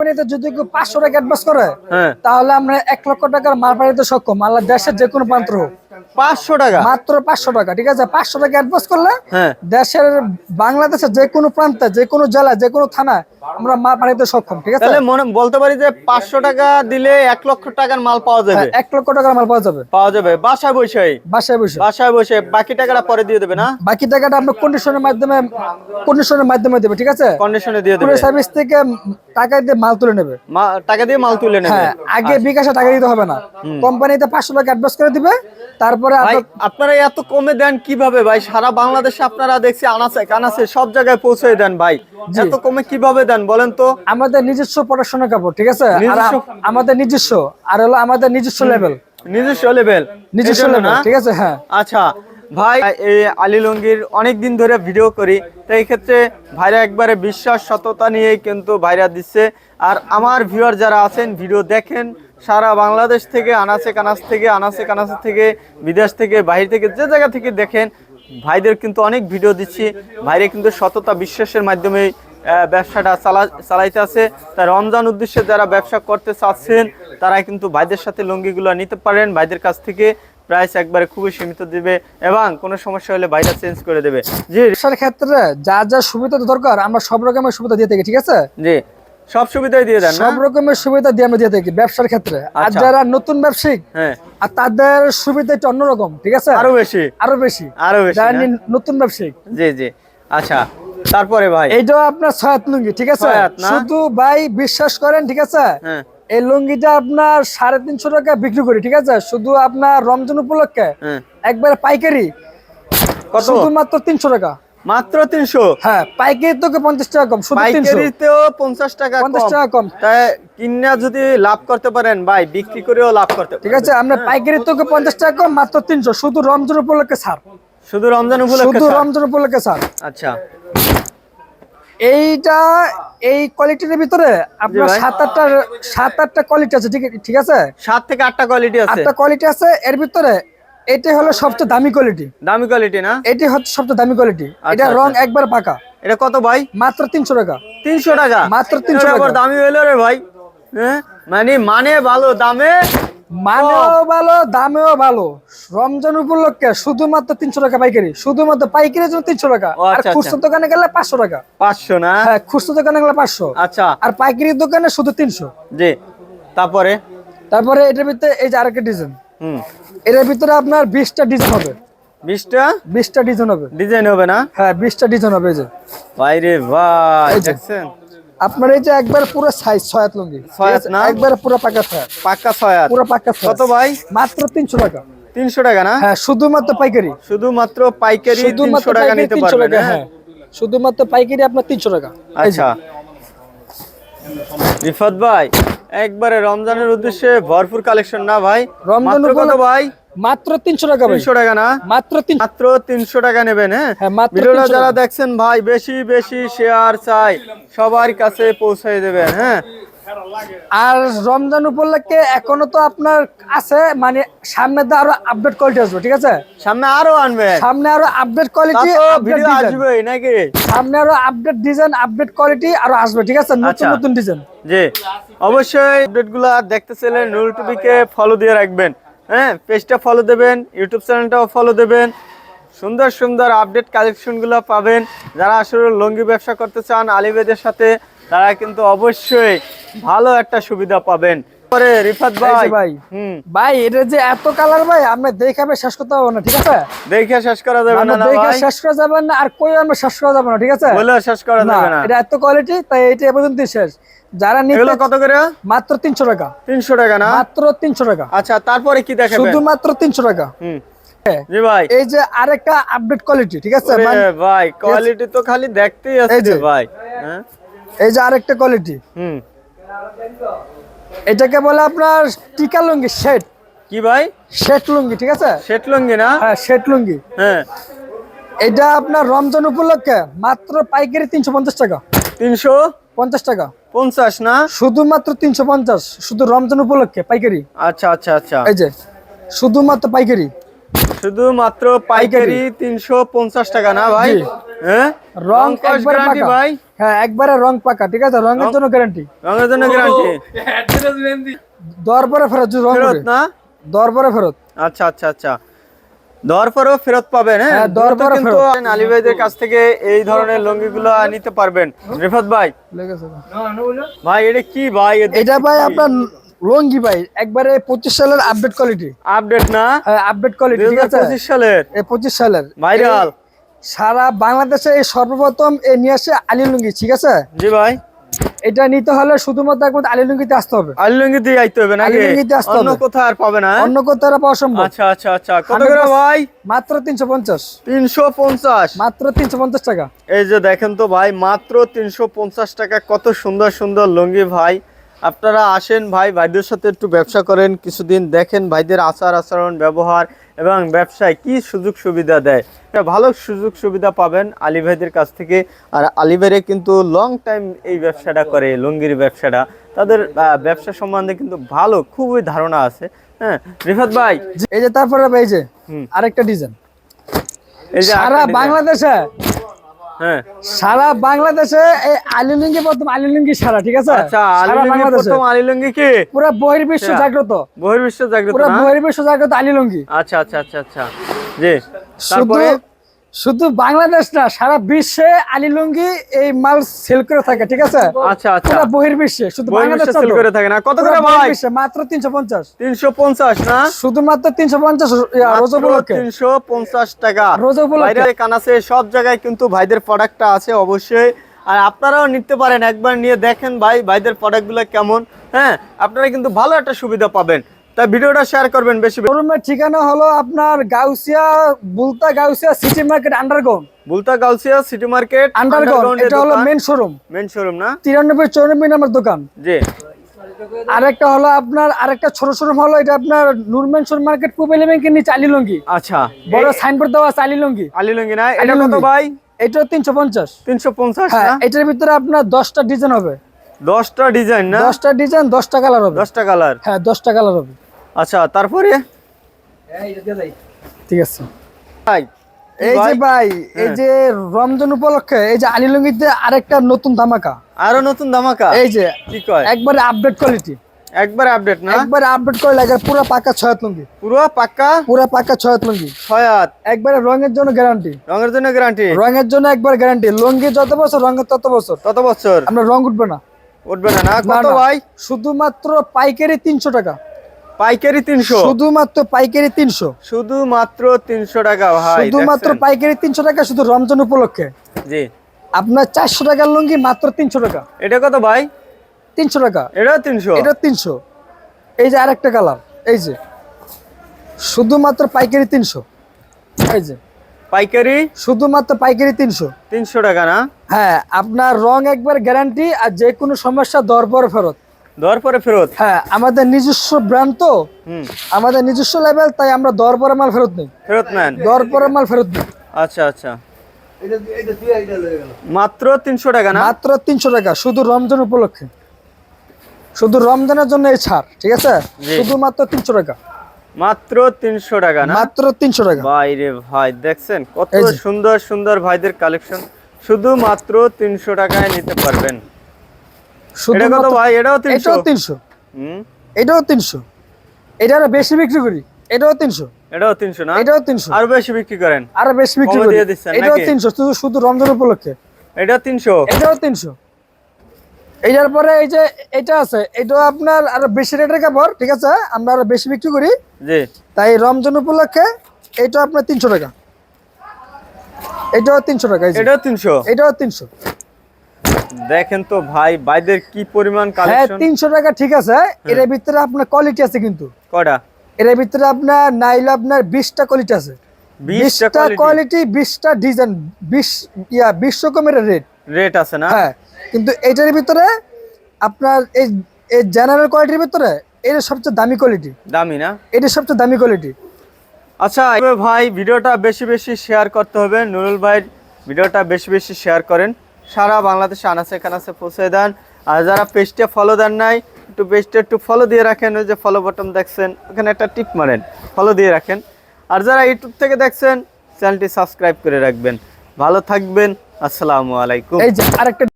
কোম্পানিতে যদি কেউ পাঁচশো টাকা অ্যাডভান্স করে হ্যাঁ। তাহলে আমরা এক লক্ষ টাকার মাল পাঠাতে সক্ষম। আল্লাহ দেশের যে কোনো প্রান্ত হোক। পাঁচশো টাকা? মাত্র পাঁচশো টাকা ঠিক আছে? পাঁচশো টাকা অ্যাডভান্স করলে হ্যাঁ। দেশের বাংলাদেশের যে কোনো প্রান্তে যে কোনো জেলা যে কোনো থানা আমরা মাল পাঠাতে সক্ষম ঠিক আছে? মনে বলতে পারি যে পাঁচশো টাকা দিলে এক লক্ষ টাকার মাল পাওয়া যাবে? হ্যাঁ, এক লক্ষ টাকার মাল পাওয়া যাবে। পাওয়া যাবে। বাসায় বসেই? বাসায় বসে। বাসায় বসে বাকি টাকাটা পরে দিয়ে দেবে না? বাকি টাকাটা আমরা কন্ডিশনের মাধ্যমে কন্ডিশনের মাধ্যমে দেবে ঠিক আছে? কন্ডিশনে দিয়ে দেবে। সার্ভিস থেকে টাকা দিয়ে মাল তুলে নেবে। টাকা দিয়ে মাল তুলে নেবে। হ্যাঁ আগে বিকাশে টাকা দিতে হবে না। কোম্পানিতে পাঁচশো টাকা অ্যাডভান্স করে দিবে তারপরে আপনারা এত কমে দেন কীভাবে ভাই? সারা বাংলাদেশে আপনারা দেখছি আনাচে কানাচে সব জায়গায় পৌঁছে দেন ভাই। এত কমে কীভাবে দেন বলেন তো? আমাদের নিজস্ব পড়াশোনার কাপড় ঠিক আছে? আমাদের নিজস্ব আর হলো আমাদের নিজস্ব লেভেল নিজস্ব লেভেল নিজস্ব লেভেল ঠিক আছে? হ্যাঁ। আচ্ছা ভাই এই আলী লঙ্গির অনেক দিন ধরে ভিডিও করি, তো এই ক্ষেত্রে ভাইরা একবারে বিশ্বাস সততা নিয়েই কিন্তু ভাইরা দিচ্ছে। আর আমার ভিউয়ার যারা আছেন, ভিডিও দেখেন, সারা বাংলাদেশ থেকে, আনাচে কানাচ থেকে, আনাচে কানাচে থেকে, বিদেশ থেকে বাইরে থেকে, যে জায়গা থেকে দেখেন, ভাইদের কিন্তু অনেক ভিডিও দিচ্ছি। ভাইরে কিন্তু সততা বিশ্বাসের মাধ্যমে ব্যবসাটা চালা, চালাইতে আছে। তা রমজান উদ্দেশ্যে যারা ব্যবসা করতে চাচ্ছেন, তারা কিন্তু ভাইদের সাথে লুঙ্গিগুলো নিতে পারেন, ভাইদের কাছ থেকে। প্রাইস একবারে খুবই সীমিত দিবে এবং কোনো সমস্যা হলে বাইরে চেঞ্জ করে দেবে। জি। ব্যবসার ক্ষেত্রে যা যা সুবিধা দরকার আমরা সব রকমের সুবিধা দিয়ে থাকি ঠিক আছে? জি। সব সুবিধাই দিয়ে দেন সব রকমের সুবিধা দিয়ে আমরা দিয়ে থাকি ব্যবসার ক্ষেত্রে। আর আচ্ছা। যারা নতুন ব্যবসায়িক হ্যাঁ। আর তাদের সুবিধা একটু অন্যরকম ঠিক আছে? আরও বেশি। আরও বেশি। আরও বেশি নতুন ব্যবসায়িক। জি জি। আচ্ছা তারপরে ভাই? এইটাও আপনার ছয়াত লুঙ্গি ঠিক আছে? শুধু ভাই বিশ্বাস করেন ঠিক আছে? হ্যাঁ। এই লুঙ্গিটা আপনার সাড়ে তিনশো টাকা বিক্রি করি ঠিক আছে? শুধু আপনার রমজান উপলক্ষে হ্যাঁ। একবার পাইকারি। কত? শুধুমাত্র তিনশো টাকা। মাত্র তিনশো? হ্যাঁ পাইকারি তোকে পঞ্চাশ টাকা কম? শুধু তিনশো। পাইকারিতেও পঞ্চাশ টাকা পঞ্চাশ টাকা কম। তাই কিনা যদি লাভ করতে পারেন ভাই বিক্রি করেও লাভ করতে ঠিক আছে আমরা পাইকারি তোকে পঞ্চাশ টাকা কম? মাত্র তিনশো। শুধু রমজান উপলক্ষে ছাড় শুধু রমজান উপলক্ষে শুধু। রমজান উপলক্ষে ছাড় আচ্ছা। এইটা এই কোয়ালিটির ভিতরে আপনার সাত আটটা সাত আটটা কোয়ালিটি আছে ঠিক ঠিক আছে? সাত থেকে আটটা কোয়ালিটি আছে। আটটা কোয়ালিটি আছে এর ভিতরে এটি হলো সবচেয়ে দামি কোয়ালিটি দামি কোয়ালিটি না? এটি হচ্ছে সবচেয়ে দামি কোয়ালিটি এটা আচ্ছা। রং একবার পাকা। এটা কত ভাই? মাত্র তিনশো টাকা। তিনশো টাকা? মাত্র তিনশো টাকা। দামি হইল রে ভাই। হ্যাঁ? মানে মানে ভালো দামে মানেও ভালো দামেও ভালো। রমজান উপলক্ষে শুধুমাত্র তিনশো টাকা পাইকারি। শুধুমাত্র পাইকারির জন্য তিনশো টাকা। আর আচ্ছা, খুচরো দোকানে গেলে পাঁচশো টাকা। পাঁচশো না? হ্যাঁ খুচরো দোকানে গেলে পাঁচশো। আচ্ছা। আর পাইকারি দোকানে শুধু তিনশো। জি। তারপরে? তারপরে এটার ভিতরে এই যে আরেকটা ডিজাইন। হুম। এটার ভিতরে আপনার বিশটা ডিজাইন হবে। বিশটা? বিশটা ডিজাইন হবে। ডিজাইন হবে না? হ্যাঁ বিশটা ডিজাইন হবে এই যে। ভাই রে ভাই দেখছেন? আপনার এই যে একবার পুরো সাইজ ছয়াত লুঙ্গি। ছয়াত না? একবার পুরো পাকা ছয়াত। পাক্কা ছয় হাত পুরো পাকা ছয়াত। কত ভাই? মাত্র তিনশো টাকা। তিনশো টাকা না? হ্যাঁ শুধুমাত্র পাইকারি। শুধুমাত্র পাইকারি শুধুমাত্র তিনশো টাকা নিতে 300 পারবেন হ্যাঁ? হ্যাঁ। শুধুমাত্র পাইকারি আপনার তিনশো টাকা। এই আচ্ছা। রিফাত ভাই একবারে রমজানের উদ্দেশ্যে ভরপুর কালেকশন না ভাই? রমজান কত ভাই? মাত্র তিনশো টাকা ভাই। তিনশো টাকা না? মাত্র মাত্র তিনশো টাকা নেবেন হ্যাঁ? হ্যাঁ, ভিডিওটা যারা দেখছেন ভাই বেশি বেশি শেয়ার চাই সবার কাছে পৌঁছে দেবেন হ্যাঁ? আর রমজান উপলক্ষে এখনও তো আপনার আছে মানে সামনে তো আরও আপডেট কোয়ালিটি আসবে ঠিক আছে? সামনে আরও আনবে। সামনে আরও আপডেট কোয়ালিটি ভিডিও আসবে নাকি? সামনে আরও আপডেট ডিজাইন আপডেট কোয়ালিটি আরও আসবে ঠিক আছে? নতুন আচ্ছা। নতুন ডিজাইন জি। অবশ্যই আপডেটগুলা দেখতে চাইলে নুরুল টিভিকে ফলো দিয়ে রাখবেন। হ্যাঁ পেজটা ফলো দেবেন ইউটিউব চ্যানেলটাও ফলো দেবেন। সুন্দর সুন্দর আপডেট কালেকশনগুলো পাবেন। যারা আসলে লঙ্গি ব্যবসা করতে চান আলিবেদের সাথে তারা কিন্তু অবশ্যই ভালো একটা সুবিধা পাবেন। পরে রিফাত ভাই ভাই হুম। ভাই এটা যে এত কালার ভাই আমরা দেখে আমি শেষ করতে পারব না ঠিক আছে? দেখে শেষ করা যাবে না দেখে শেষ করা যাবে না আর কই আমরা শেষ করা যাবে না ঠিক আছে? বলেও শেষ করা যাবে না। এটা এত কোয়ালিটি তাই এটা এ পর্যন্ত শেষ। যারা নিতে কত করে? মাত্র তিনশো টাকা। তিনশো টাকা না? মাত্র তিনশো টাকা। আচ্ছা তারপরে কি দেখাবেন? শুধুমাত্র তিনশো টাকা। হুম। হ্যাঁ। জি ভাই। এই যে আরেকটা আপডেট কোয়ালিটি ঠিক আছে? মানে- ভাই কোয়ালিটি তো খালি দেখতেই আছে। ভাই হ্যাঁ? এই যে আরেকটা কোয়ালিটি হুম। এটাকে বলে আপনার টিকা লুঙ্গি শেট কি ভাই? শেট লুঙ্গি ঠিক আছে? শেট লুঙ্গি না? হ্যাঁ শেট লুঙ্গি। হ্যাঁ। এটা আপনার রমজান উপলক্ষে মাত্র পাইকারি তিনশো পঞ্চাশ টাকা। তিনশো? পঞ্চাশ টাকা। পঞ্চাশ না? শুধুমাত্র তিনশো পঞ্চাশ শুধু রমজান উপলক্ষে পাইকারি। আচ্ছা আচ্ছা আচ্ছা। এই যে শুধুমাত্র পাইকারি। শুধুমাত্র পাইকারি তিনশো পঞ্চাশ টাকা না ভাই? হ্যাঁ রং একবারে গ্যারান্টি পাকা। ভাই? হ্যাঁ একবারে রং পাকা ঠিক আছে? রঙের জন্য গ্যারান্টি রঙের জন্য গ্যারান্টি দর পরে ফেরত রং ফেরত না? দর পরে ফেরত। আচ্ছা আচ্ছা আচ্ছা। দেওয়ার পরেও ফেরত পাবেন হ্যাঁ? হ্যাঁ, দেওয়ার পরে কিন্তু আলী ভাইদের কাছ থেকে এই ধরনের লুঙ্গিগুলো নিতে পারবেন। রিফাত ভাই। ভাই এটা কি ভাই? এটা ভাই আপনার লঙ্গি ভাই একবারে পঁচিশ সালের আপডেট কোয়ালিটি আপডেট না? আপডেট কোয়ালিটি ঠিক আছে? পঁচিশ সালের? পঁচিশ সালের। ভাইরাল সারা বাংলাদেশে এই সর্বপ্রথম এ নিয়ে আসে আলী লুঙ্গি ঠিক আছে? জি ভাই। এটা নিতে হলে শুধুমাত্র একমাত্র আলী লুঙ্গিতে আসতে হবে। আলী লুঙ্গি দিয়ে আইতে হবে না আলিলুঙ্গিতে আসতে আসতে অন্য কোথাও আর পাবে না হ্যাঁ? অন্য কোথাও পাওয়া সম্ভব। আচ্ছা আচ্ছা আচ্ছা। কত করে ভাই? মাত্র তিনশো পঞ্চাশ। তিনশো পঞ্চাশ। মাত্র তিনশো পঞ্চাশ টাকা। এই যে দেখেন তো ভাই মাত্র তিনশো পঞ্চাশ টাকা। কত সুন্দর সুন্দর লুঙ্গি ভাই। আপনারা আসেন ভাই ভাইদের সাথে একটু ব্যবসা করেন কিছুদিন দেখেন ভাইদের আচার আচরণ ব্যবহার এবং ব্যবসায় কি সুযোগ সুবিধা দেয়। ভালো সুযোগ সুবিধা পাবেন আলী ভাইদের কাছ থেকে। আর আলী ভাইরে কিন্তু লং টাইম এই ব্যবসাটা করে লুঙ্গির ব্যবসাটা। তাদের ব্যবসা সম্বন্ধে কিন্তু ভালো খুবই ধারণা আছে। হ্যাঁ রিফাত ভাই। এই যে তারপরে ভাই এই যে। আরেকটা ডিজাইন এই যে সারা বাংলাদেশে হ্যাঁ। সারা বাংলাদেশে এই আলী লুঙ্গি প্রথম আলী লুঙ্গি সারা ঠিক আছে? আচ্ছা আলী লুঙ্গি বাংলাদেশে। প্রথম আলী কি? পুরো বহির্বিশ্ব জাগ্রত। বহির্বিশ্ব জাগ্রত পুরো বহির্বিশ্ব জাগ্রত আলী লুঙ্গি আচ্ছা আচ্ছা আচ্ছা আচ্ছা। জি তারপরে? শুধু বাংলাদেশ না সারা বিশ্বে আলী লুঙ্গি এই মাল সেল করে থাকে ঠিক আছে? আচ্ছা আচ্ছা। পুরো বহির্বিশ্বে শুধু বাংলাদেশ সেল করে থাকে না। কত করে ভাই? মাত্র তিনশো পঞ্চাশ। তিনশো পঞ্চাশ না? শুধুমাত্র তিনশো পঞ্চাশ রোজ উপলক্ষে। তিনশো পঞ্চাশ টাকা। রোজা উপলক্ষে। বাইরে কানাসে সব জায়গায় কিন্তু ভাইদের প্রোডাক্টটা আছে অবশ্যই। আর আপনারাও নিতে পারেন একবার নিয়ে দেখেন ভাই ভাইদের প্রোডাক্টগুলো কেমন। হ্যাঁ আপনারা কিন্তু ভালো একটা সুবিধা পাবেন। তাই ভিডিওটা শেয়ার করবেন বেশি। শোরুমের ঠিকানা হলো আপনার Gausia Bulta Gausia city market underground Bulta Gausia city market underground এটা হলো মেন শোরুম মেন শোরুম না? তিরানব্বই চৌরানব্বই নাম্বার দোকান। জি। আরেকটা হলো আপনার আরেকটা ছোট শোরুম হলো এটা আপনার নুরমেনশন মার্কেট পূব এলিমেন্টের নিচে আলী লুঙ্গি। আচ্ছা। বড় সাইনবোর্ড দেওয়া আছে আলী লুঙ্গি। আলী লুঙ্গি না? এটা কত ভাই? পঞ্চাশ। তিনশো পঞ্চাশ হ্যাঁ না? এটার ভিতরে আপনার দশটা ডিজাইন হবে। দশটা ডিজাইন না? দশটা ডিজাইন দশটা কালার হবে। দশটা কালার হ্যাঁ দশটা কালার হবে। আচ্ছা তারপরে? ঠিক আছে। ভাই এই যে ভাই হ্যাঁ। এই যে রমজান উপলক্ষে এই যে আলী লুঙ্গিতে আরেকটা নতুন ধামাকা। আরও নতুন ধামাকা? এই যে কি কয়? একবারে আপডেট কোয়ালিটি একবার আপডেট না? একবারে আপডেট করে লাগে পুরো পাকা ছয়াত লুঙ্গি। পুরো পাক্কা পুরো পাকা ছয়াত লুঙ্গি। ছয় হাত একবারে রঙের জন্য গ্যারান্টি রঙের জন্য গ্যারান্টি রঙের জন্য একবার গ্যারান্টি লুঙ্গি যত বছর রঙের তত বছর। কত বছর? আমরা রং উঠবে না। উঠবে না কত না। ভাই? শুধুমাত্র পাইকারি তিনশো টাকা। পাইকারি তিনশো। শুধুমাত্র পাইকারি তিনশো। শুধুমাত্র তিনশো টাকা ভাই শুধুমাত্র পাইকারি তিনশো টাকা শুধু রমজান উপলক্ষে। জি। আপনার চারশো টাকার লুঙ্গি মাত্র তিনশো টাকা। এটা কত ভাই? তিনশো টাকা। এটা তিনশো? এটা তিনশো। এই যে আরেকটা কালার এই যে। শুধুমাত্র পাইকারি তিনশো। এই যে। পাইকারি? শুধুমাত্র পাইকারি তিনশো। তিনশো টাকা না? হ্যাঁ আপনার রং একবার গ্যারান্টি আর যে কোনো সমস্যা দর পর ফেরত। দেওয়ার পরে ফেরত? হ্যাঁ আমাদের নিজস্ব ব্র্যান্ড তো। আমাদের নিজস্ব লেভেল তাই আমরা দর পরে মাল ফেরত নেই। ফেরত নেন? দর পরে মাল ফেরত নেই। আচ্ছা আচ্ছা। মাত্র তিনশো টাকা না? মাত্র তিনশো টাকা শুধু রমজান উপলক্ষে। শুধু রমজানের জন্য এই ছাড় ঠিক আছে। শুধুমাত্র তিনশো টাকা। মাত্র তিনশো টাকা না? মাত্র তিনশো টাকা। ভাই রে ভাই দেখছেন? কত সুন্দর সুন্দর ভাইদের কালেকশন শুধুমাত্র তিনশো টাকায় নিতে পারবেন এটা কত শুধুমাত্র- ভাই এটাও তিনশো। এটাও তিনশো। হুম? এটাও তিনশো। এটা বেশি বিক্রি করি। এটাও তিনশো। এটাও তিনশো না? এটাও তিনশো। আরও বেশি বিক্রি করেন। আরও বেশি বিক্রি করি। এটাও তিনশো শুধু শুধু রমজান উপলক্ষে। এটা তিনশো? এটাও তিনশো। এটার পরে এই যে এটা আছে এটাও আপনার আরও বেশি রেটের কাপড় ঠিক আছে? আমরা আরও বেশি বিক্রি করি। জি। তাই রমজান উপলক্ষে এটা আপনার তিনশো টাকা। এটাও তিনশো টাকা এটাও তিনশো? এটাও তিনশো। দেখেন তো ভাই ভাইদের কি পরিমাণ হ্যাঁ কালেকশন তিনশো টাকা ঠিক আছে। এর ভিতরে আপনার কোয়ালিটি আছে কিন্তু। কটা এর ভিতরে আপনার নাইলে আপনার বিশটা কোয়ালিটি আছে। বিশটা বিশটা কোয়ালিটি বিশটা ডিজাইন বিশ ইয়া বিশ রকমের রেট রেট আছে না? হ্যাঁ কিন্তু এটার ভিতরে আপনার এই এই জেনারেল কোয়ালিটির ভিতরে এটা সবচেয়ে দামি কোয়ালিটি দামি না? এটা সবচেয়ে দামি কোয়ালিটি আচ্ছা ভাই ভিডিওটা বেশি বেশি শেয়ার করতে হবে। নুরুল ভাই ভিডিওটা বেশি বেশি শেয়ার করেন। সারা বাংলাদেশে আনাচে কানাচে পৌঁছে দেন। আর যারা পেস্টে ফলো দেন নাই, একটু পেজটা একটু ফলো দিয়ে রাখেন, ওই যে ফলো বটন দেখছেন, ওখানে একটা টিপ মারেন ফলো দিয়ে রাখেন। আর যারা ইউটিউব থেকে দেখছেন চ্যানেলটি সাবস্ক্রাইব করে রাখবেন। ভালো থাকবেন, আসসালামু আলাইকুম। এই যে আরেকটা